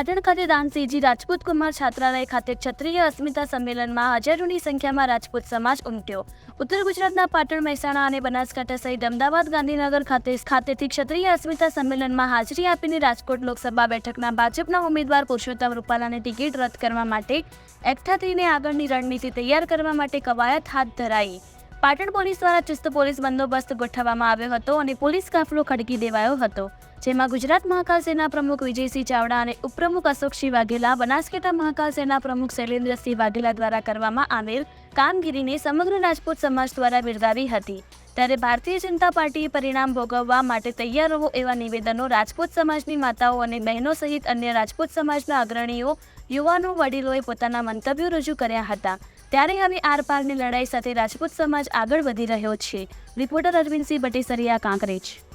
પાટણ ખાતે દાનસિંહજી રાજપૂત કુમાર છાત્રાલય ખાતે ક્ષત્રિય અસ્મિતા સંમેલનમાં હજારોની સંખ્યામાં રાજપૂત સમાજ ઉમટ્યો. ઉત્તર ગુજરાતના પાટણ મહેસાણા અને બનાસકાંઠા સહિત અમદાવાદ, ગાંધીનગર ખાતે ખાતેથી ક્ષત્રિય અસ્મિતા સંમેલનમાં હાજરી આપીને રાજકોટ લોકસભા બેઠકના ભાજપના ઉમેદવાર પુરુષોત્તમ રૂપાલાની ટિકિટ રદ કરવા માટે એકઠા થઈને આગળની રણનીતિ તૈયાર કરવા માટે કવાયત હાથ ધરાઈ. પાટણ પોલીસ દ્વારા ચુસ્ત પોલીસ બંદોબસ્ત ગોઠવવામાં આવ્યો હતો અને પોલીસ કાફલો ખડકી દેવાયો હતો. જેમાં ગુજરાત મહાકાલ સેના પ્રમુખ વિજયસિંહ ચાવડા અને ઉપપ્રમુખ અશોકસિંહ વાઘેલા, બનાસકાંઠા મહાકાલ સેના પ્રમુખ શૈલેન્દ્રસિંહ વાઘેલા દ્વારા કરવામાં આવેલ કામગીરીને સમગ્ર રાજપૂત સમાજ દ્વારા બિરદાવી હતી. ત્યારે ભારતીય જનતા પાર્ટીએ પરિણામ ભોગવવા માટે તૈયાર રહો એવા નિવેદનો રાજપૂત સમાજની માતાઓ અને બહેનો સહિત અન્ય રાજપૂત સમાજના અગ્રણીઓ, યુવાનો, વડીલોએ પોતાના મંતવ્યો રજૂ કર્યા હતા. ત્યારે હવે આરપારની લડાઈ સાથે રાજપૂત સમાજ આગળ વધી રહ્યો છે. રિપોર્ટર અરવિંદસિંહ બટેસરિયા કાંકરેજ.